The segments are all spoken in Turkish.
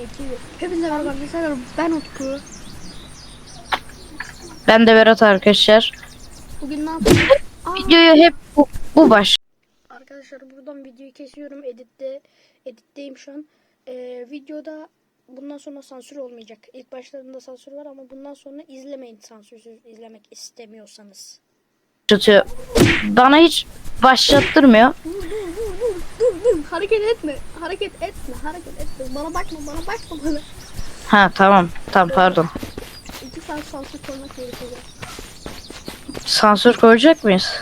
2 Hepinize merhaba arkadaşlar. Ben Utku. Ben de Berat arkadaşlar. Bugün ne? Aa, Videoyu hep bu, bu baş. arkadaşlar buradan videoyu kesiyorum. Editte editteyim şu an. Ee, videoda bundan sonra sansür olmayacak. İlk başlarında sansür var ama bundan sonra izlemeyin sansürsüz izlemek istemiyorsanız. Başlatıyor. Bana hiç başlattırmıyor. Dur dur dur dur dur dur hareket etme hareket etme hareket etme bana bakma bana bakma bana. Ha tamam. Tamam pardon. 2 saat sansür koymak gerekiyor. Sansür koyacak mıyız?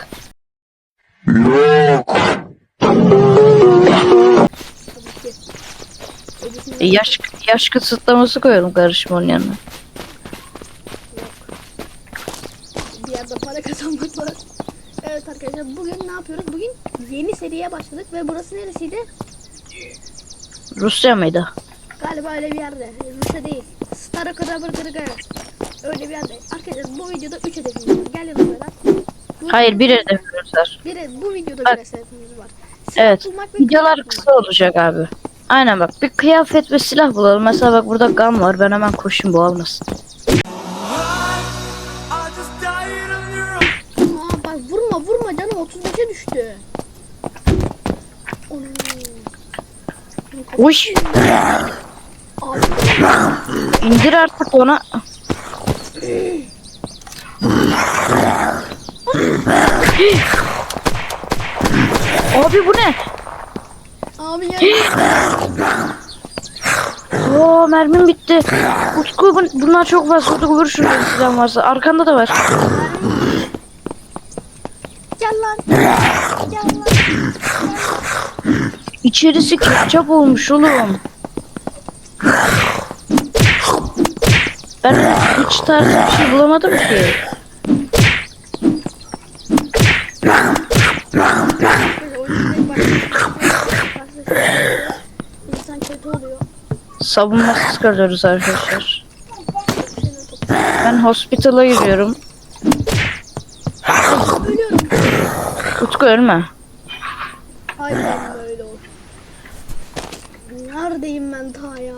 Editini E, Yaş yaş kısıtlaması koyalım karışmanın yanına. bir yerde para kazanmak var. Evet arkadaşlar bugün ne yapıyoruz? Bugün yeni seriye başladık ve burası neresiydi? Rusya mıydı? Galiba öyle bir yerde. Rusya değil. Gırgaya. Öyle bir yerde. Arkadaşlar bu videoda 3 hedefimiz var. Gel yanıma. Bu- Hayır bir hedefimiz var. Bir, bu videoda Bak. bir hedefimiz var. Silah Evet. bulmak ve Videolar kıyafet kısa olacak abi. Aynen bak bir kıyafet ve silah bulalım. Mesela bak burada gam var. Ben hemen koşayım bu almasın. Düştü. Abi indir artık ona. Abi bu ne? abi ya. Oo mermim bitti. Utku bun- bunlar çok fazla. Utku vur şunu silahın varsa. Arkanda da var. Gel lan. Gel lan. İçerisi ketçap olmuş oğlum. Ben hiç tarzı bir şey bulamadım ki. Savunmasız kalıyoruz arkadaşlar. Ben hospital'a. Ölüyorum. Utku ölme. Oldu. Neredeyim ben ta ya?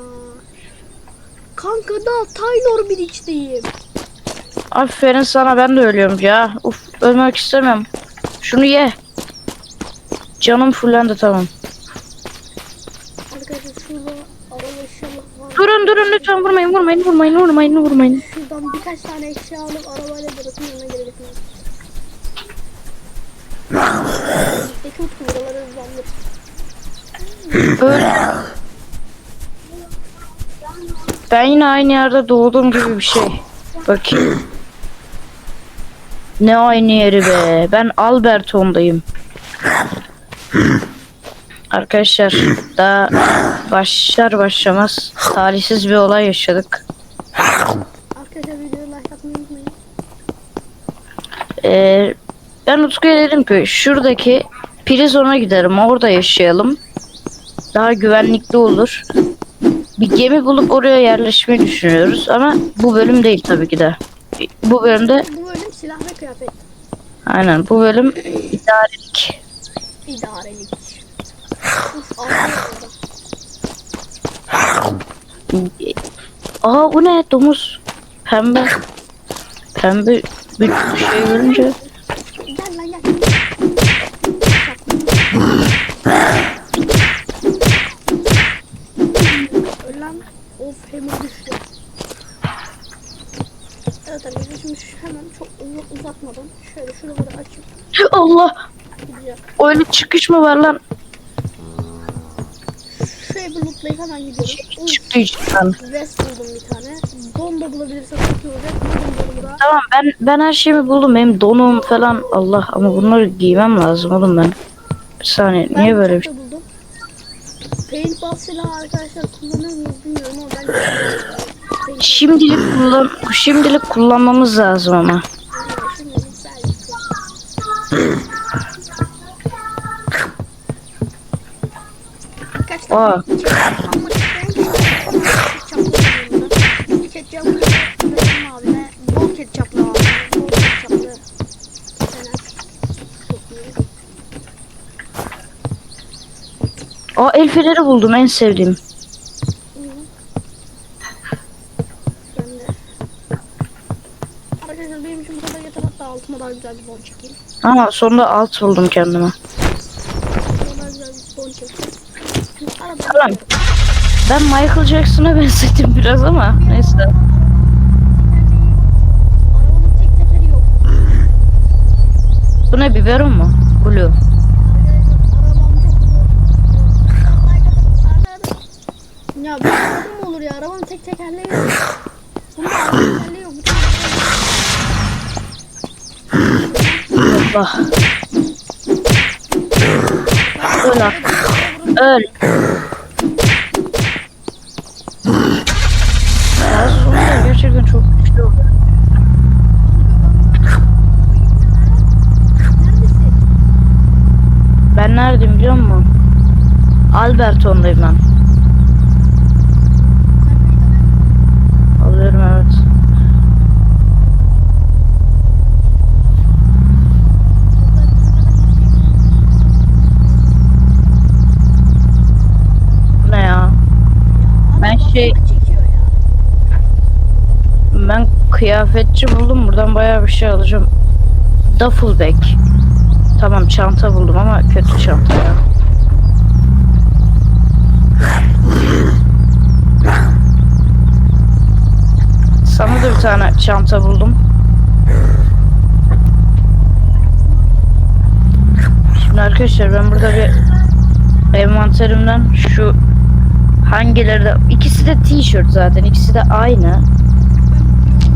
Kanka da Taylor bir içteyim. Aferin sana ben de ölüyorum ya. Uf ölmek istemiyorum. Şunu ye. Canım fullendi tamam. Durun durun lütfen vurmayın vurmayın vurmayın vurmayın vurmayın. Şuradan birkaç tane eşya alıp arabayla Berat'ın yanına gelelim. Peki Utku buraları hızlandır. Öl. Ben yine aynı yerde doğduğum gibi bir şey. Bakayım. Ne aynı yeri be. Ben Alberton'dayım. Arkadaşlar daha başlar başlamaz talihsiz bir olay yaşadık. Arkadaşlar videoyu like atmayı unutmayın. Ee, ben Utku'ya dedim ki şuradaki prizona giderim orada yaşayalım. Daha güvenlikli olur. Bir gemi bulup oraya yerleşmeyi düşünüyoruz ama bu bölüm değil tabii ki de. Bu bölümde Bu bölüm silah ve kıyafet. aynen bu bölüm idarelik. İdarelik. Uf. Aa bu ne domuz pembe pembe bir şey görünce Gel lan gel. Öl lan. Hemen düştü. Evet arkadaşlar şimdi hemen çok uz- uzatmadan şöyle şuraları açıp Allah gideceğim. öyle çıkış mı var lan Şuraya bir lootlayıp hemen gidiyorum. Uf, çıktı içinden. vest buldum bir tane. Don da bulabilirsem çok iyi olacak. Buldum. Tamam ben ben her şeyimi buldum. Benim donum falan Allah ama bunları giymem lazım oğlum ben. Bir saniye niye böyle bir şey? Paintball silahı arkadaşlar kullanır mıyız bilmiyorum ama ben Paintball- Şimdilik kullan şimdilik kullanmamız lazım ama. Şimdi. Birkaç tane Aa. Aa el feneri buldum en sevdiğim. Ama sonunda alt buldum kendime. Tamam. Ben Michael Jackson'a benzettim biraz ama neyse. Bu ne biberon mu? Blue. Ya bu araba mı olur ya? Arabanın tek tekerleği yok. Bunun araba tekerleği yok. Allah. Öl. Öl. Gerçekten çok? Ben neredeyim biliyor musun? Alberton'dayım ben. Alıyorum evet. Bu ne ya? Ben şey ben kıyafetçi buldum buradan bayağı bir şey alacağım. Duffel bag. Tamam çanta buldum ama kötü çanta çanta buldum. Şimdi arkadaşlar ben burada bir envanterimden şu hangileri de ikisi de tişört zaten ikisi de aynı.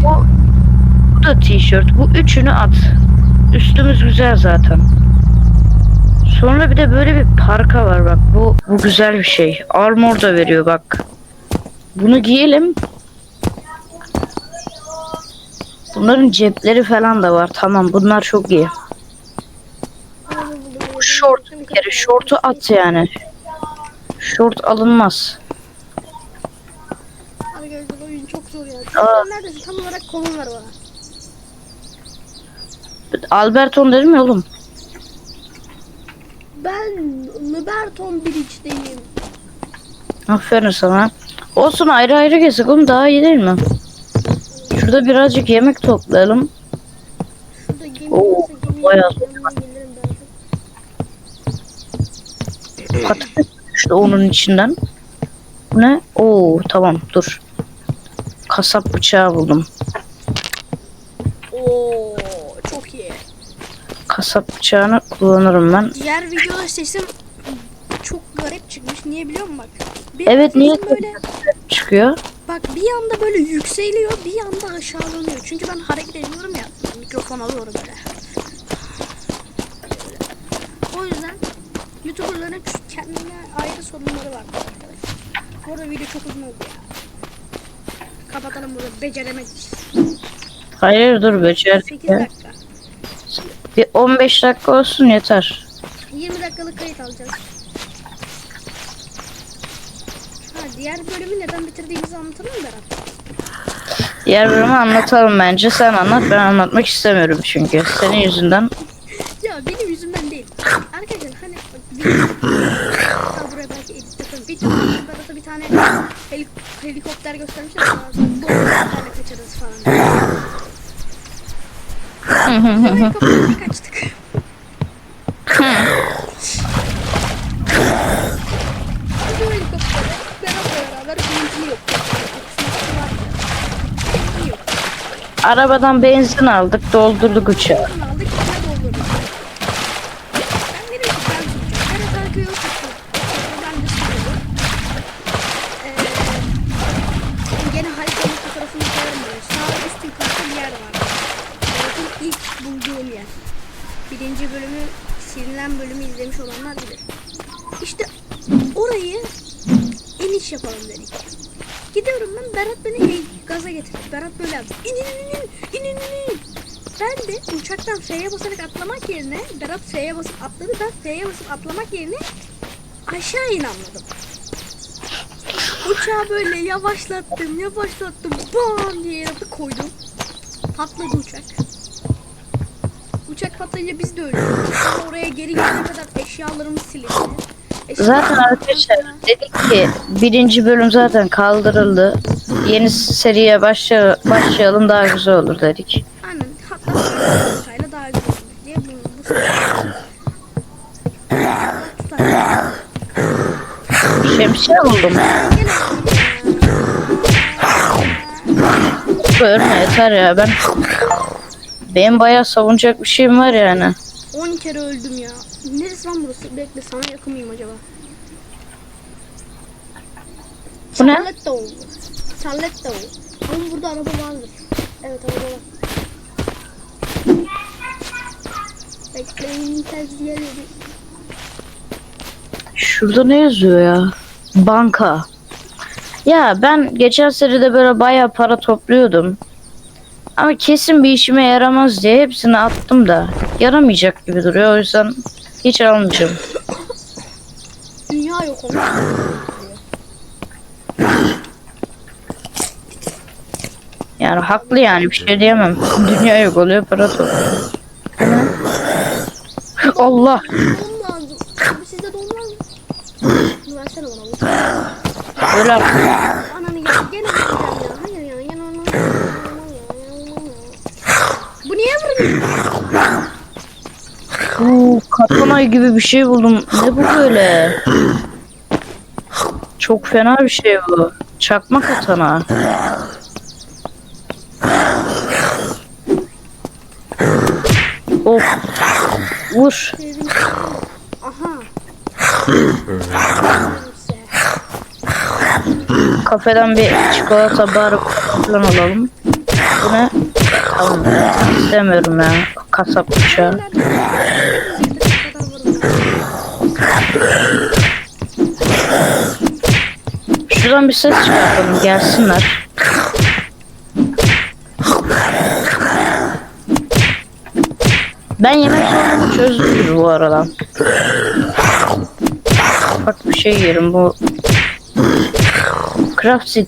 Bu, bu da tişört. Bu üçünü at. Üstümüz güzel zaten. Sonra bir de böyle bir parka var bak. Bu bu güzel bir şey. Armor da veriyor bak. Bunu giyelim. Bunların cepleri falan da var. Tamam bunlar çok iyi. Şort bir kere. Şortu at yani. Şort alınmaz. Arkadaşlar oyun çok zor ya. Aa. Sen neredesin? Tam olarak konum ver bana. Alberton dedim ya oğlum. Ben Liberton Bridge'deyim. Aferin sana. Olsun ayrı ayrı gezek oğlum daha iyi değil mi? Şurada birazcık yemek toplayalım. Şurada gemi Oo, varsa gemiye bayağı yanına gelirim belki. Patates işte onun içinden. Bu ne? Oo tamam dur. Kasap bıçağı buldum. Oo çok iyi. Kasap bıçağını kullanırım ben. Diğer videoda sesim çok garip çıkmış. Niye biliyor musun bak? Bir Evet niye böyle çıkıyor? Bak bir anda böyle yükseliyor, bir anda aşağılanıyor. Çünkü ben hareket ediyorum ya. Mikrofon alıyorum böyle. O yüzden YouTuber'ların kendine ayrı sorunları var arkadaşlar. Bu arada video çok uzun oldu ya. Kapatalım burada. Beceremedik. Hayır dur becer. 8 dakika. Bir 15 dakika olsun yeter. 20 dakikalık kayıt alacağız. Ha diğer bölümü neden bitirdiğimizi anlatalım mı Berat? Diğer bölümü anlatalım bence. Sen anlat ben anlatmak istemiyorum çünkü. Senin yüzünden. Ya benim yüzümden değil. Arkadaşlar hani. Hatta buraya belki edit yaparım. Videoda Berat'a bir tane helik helikopter göstermişler. Bu helikopterle kaçarız falan. Helikopterle kaçtık. Arabadan benzin aldık doldurduk uçağı. Aldık. Ben gene haritanın fotoğrafını koyarım böyle. Sağ üst yukarıda yer var. Berat'ın ilk bulduğum yer. Birinci bölümü silinen bölümü izlemiş olanlar bilir. İşte orayı iniş yapalım dedik. Gidiyorum ben Berat beni hey, gaza getirdi. Berat böyle yaptı. İn in in in in in in. Ben de uçaktan F'ye basarak atlamak yerine Berat F'ye basıp atladı. Ben F'ye basıp atlamak yerine aşağı in anladım. Uçağı böyle yavaşlattım yavaşlattım. Bam diye yere koydum. Patladı uçak. Uçak patlayınca biz de öldük. Oraya geri gelene kadar eşyalarımız silindi. Zaten arkadaşlar dedik ki birinci bölüm zaten kaldırıldı. Yeni seriye başla, başlayalım daha güzel olur dedik. Aynen Sayla daha güzel olur diye bu, bu tutar. Şemsiye buldum. Ölme yeter ya ben. Benim bayağı savunacak bir şeyim var yani. 10 kere öldüm ya. Neresi lan burası? Bekle sana yakın mıyım acaba? Bu ne? Charlotte oldu. Charlotte oldu. Ama burada araba vardır. Evet araba var. Bekleyin tez geliyor. Şurada ne yazıyor ya? Banka. Ya ben geçen seride böyle bayağı para topluyordum. Ama kesin bir işime yaramaz diye hepsini attım da yaramayacak gibi duruyor. O yüzden hiç almayacağım. Dünya yok olmuş. Yani haklı yani bir şey diyemem. Dünya yok oluyor para topluyor. Allah. Sizde don var mı? Bunu versene bana. bu. Böyle artık. Ananı gel. Gene vereceğim ya. Hayır ya. Gene onu. Bu niye vuruyor? Uuu katana gibi bir şey buldum. Ne bu böyle? Çok fena bir şey bu. Çakma katana. Of. Vur. Kafeden bir çikolata bar falan alalım. Bu ne? Tamam. İstemiyorum ya. Kasap bıçağı. Şuradan bir ses çıkartalım gelsinler. Ben yemek sorununu çözdüm bu arada. Bak bir şey yerim bu. Craft seed.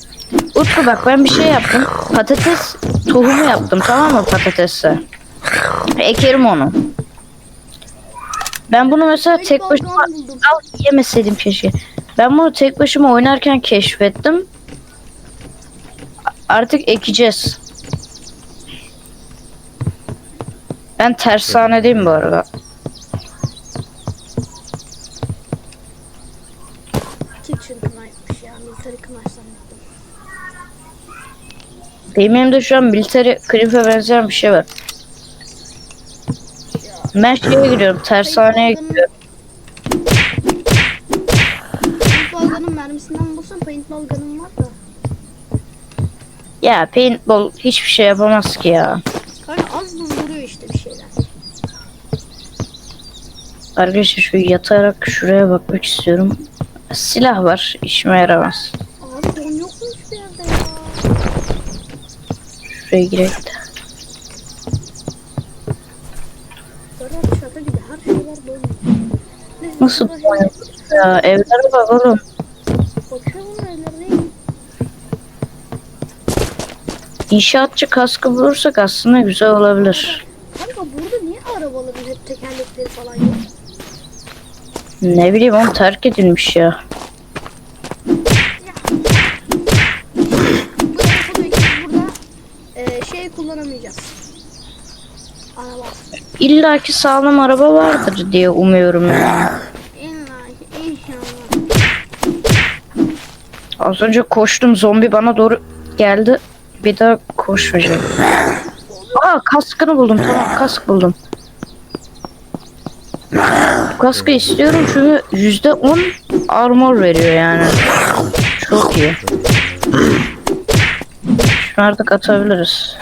Utku bak ben bir şey yaptım. Patates tohumu yaptım tamam mı patatesi? Ekerim onu. Ben bunu mesela tek başıma buldum. Al yemeseydim keşke. Ben bunu tek başıma oynarken keşfettim. Artık ekeceğiz. Ben tersanedeyim bu arada. Ya. Military. Benim elimde şu an military cliff'e benzeyen bir şey var. Ben şeye gidiyorum, tersaneye gidiyorum. Paintball gun'ın mermisinden bulsam paintball gun'ım var da. Ya paintball hiçbir şey yapamaz ki ya. Kanka az buz vuruyor işte bir şeyler. Arkadaşlar şu yatarak şuraya bakmak istiyorum. Silah var, işime yaramaz. Abi don yok mu hiçbir yerde ya? Şuraya girek de. Böyle şaka gibi her şey var don. Neyse, Nasıl bu şey- Ya evlere bak oğlum. Bakıyorum evlerine. İnşaatçı kaskı bulursak aslında güzel olabilir. Kanka burada niye arabaların hep tekerlekleri falan yok? Ne bileyim oğlum terk edilmiş ya. Bu demek oluyor ki biz burada e, şey kullanamayacağız. Araba. İlla ki sağlam araba vardır diye umuyorum ya. İlla inşallah. Az önce koştum zombi bana doğru geldi. Bir daha koşmayacağım. Aa kaskını buldum tamam kask buldum. Bu kaskı istiyorum çünkü yüzde on armor veriyor yani. Çok iyi. Şunu artık atabiliriz.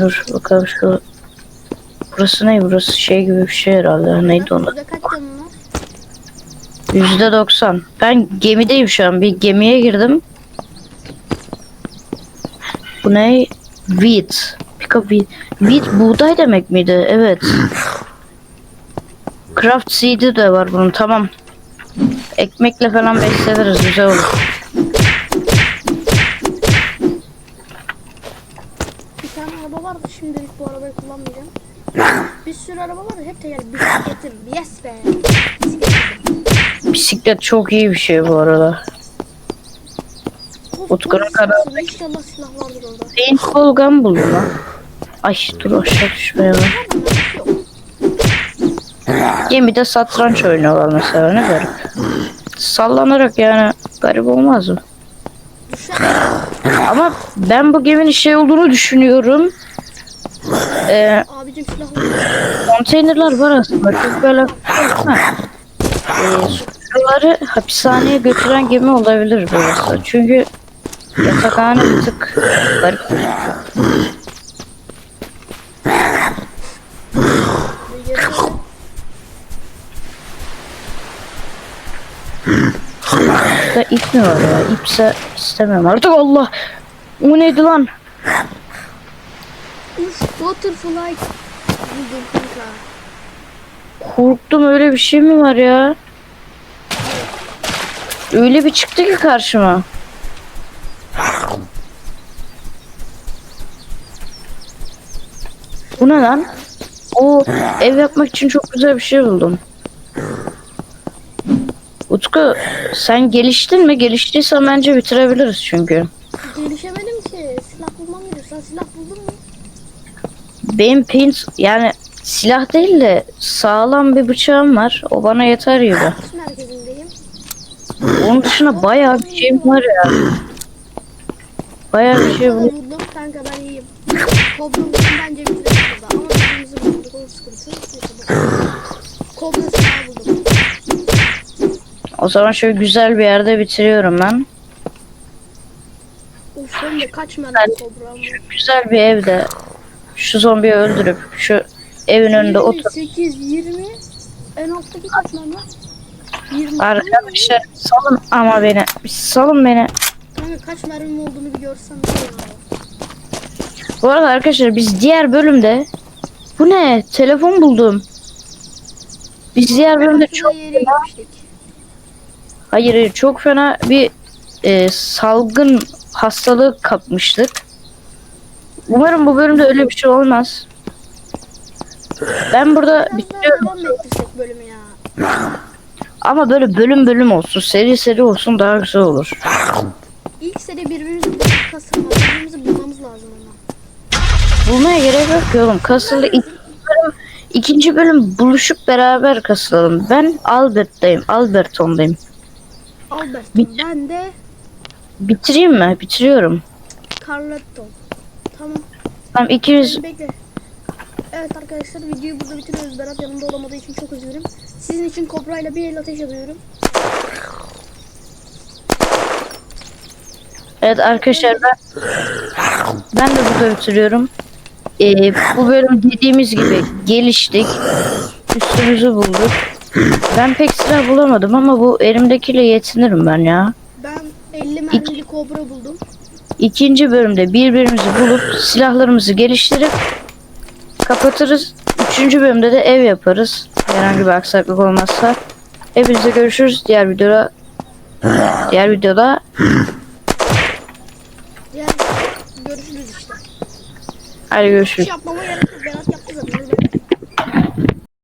Dur bakalım şu Burası ne? Burası şey gibi bir şey herhalde. Neydi onu? Burada kaç canın var? Yüzde doksan. Ben gemideyim şu an. Bir gemiye girdim. Bu ne? Wheat. Pick up wheat. Wheat buğday demek miydi? Evet. Craft seed'i de var bunun. Tamam. Ekmekle falan besleniriz. Güzel olur. Bir tane araba vardı şimdilik bu arabayı kullanmayacağım. Bir sürü araba var da hep teker. Bisikletim. Yes be. Bisikletim. Bisiklet çok iyi bir şey bu arada. Polis kararı. arabası. İnşallah silah vardır orada. Paintball gun buldum lan. Ay dur aşağı düşmeye bak. Gemide satranç oynuyorlar mesela ne garip. Sallanarak yani garip olmaz mı? Ama ben bu geminin şey olduğunu düşünüyorum. Ee, Abicim silah var. konteynerler var aslında. Çok böyle. Ee, suçluları hapishaneye götüren gemi olabilir burası. Çünkü yatakhane bir tık garip. Burada ip mi var ya? İpse istemiyorum artık Allah. O neydi lan? Uf, butterfly buldum kanka. Korktum öyle bir şey mi var ya? Öyle bir çıktı ki karşıma. Bu ne lan? O ev yapmak için çok güzel bir şey buldum. Utku sen geliştin mi? Geliştiysen bence bitirebiliriz çünkü. Gelişemedim ki. Silah bulmam gerekiyor. Sen silah buldun mu? Benim paint yani silah değil de sağlam bir bıçağım var. O bana yeter gibi. Merkezindeyim. Onun dışında bayağı bir şeyim var ya. Bayağı bir şey Sana bu. vurdum kanka ben iyiyim. Kobra vurdum bence bitirelim burada. Ama birbirimizi bulduk. O sıkıntı. Neyse bakalım. Kobra silah buldum. O zaman şöyle güzel bir yerde bitiriyorum ben. Uf hem de kaç mermi kobra ama. Güzel bir evde şu zombiyi öldürüp şu evin önünde otur. 8, 20. En alttaki mermi? 20. Arkadaşlar salın ama beni. Bir salın beni. Kanka kaç mermim olduğunu bir görsen ya. Bu arada arkadaşlar biz diğer bölümde bu ne? Telefon buldum. Biz diğer bölümde çok yere gitmiştik. hayır, hayır çok fena bir e, salgın hastalığı kapmıştık. Umarım bu bölümde öyle bir şey olmaz. Ben burada bitiriyorum. devam ettirsek bölümü ya? Ama böyle bölüm bölüm olsun, seri seri olsun daha güzel olur. İlk sene birbirimizi bulup kasılma. Birbirimizi bulmamız lazım ama. Bulmaya gerek yok ki oğlum. Kasılı ikinci bölüm, ikinci bölüm buluşup beraber kasılalım. Ben Albert'tayım. Alberton'dayım. Albert'ım ben de Bitireyim mi? Bitiriyorum. Carletto. Tamam. Tamam ikimiz Bekle. Evet arkadaşlar videoyu burada bitiriyoruz. Berat yanımda olamadığı için çok üzgünüm. Sizin için Kobra ile bir el ateş ediyorum. Evet arkadaşlar ben ben de burada bitiriyorum. Ee, bu bölüm dediğimiz gibi geliştik. Üstümüzü bulduk. Ben pek silah bulamadım ama bu elimdekiyle yetinirim ben ya. Ben 50 mermili Kobra buldum. İkinci bölümde birbirimizi bulup silahlarımızı geliştirip kapatırız. Üçüncü bölümde de ev yaparız. Herhangi bir aksaklık olmazsa. Hepinize görüşürüz. Diğer videoda diğer videoda görüşürüz işte. hadi Hiç görüşürüz. yapmama gerek yok. Berat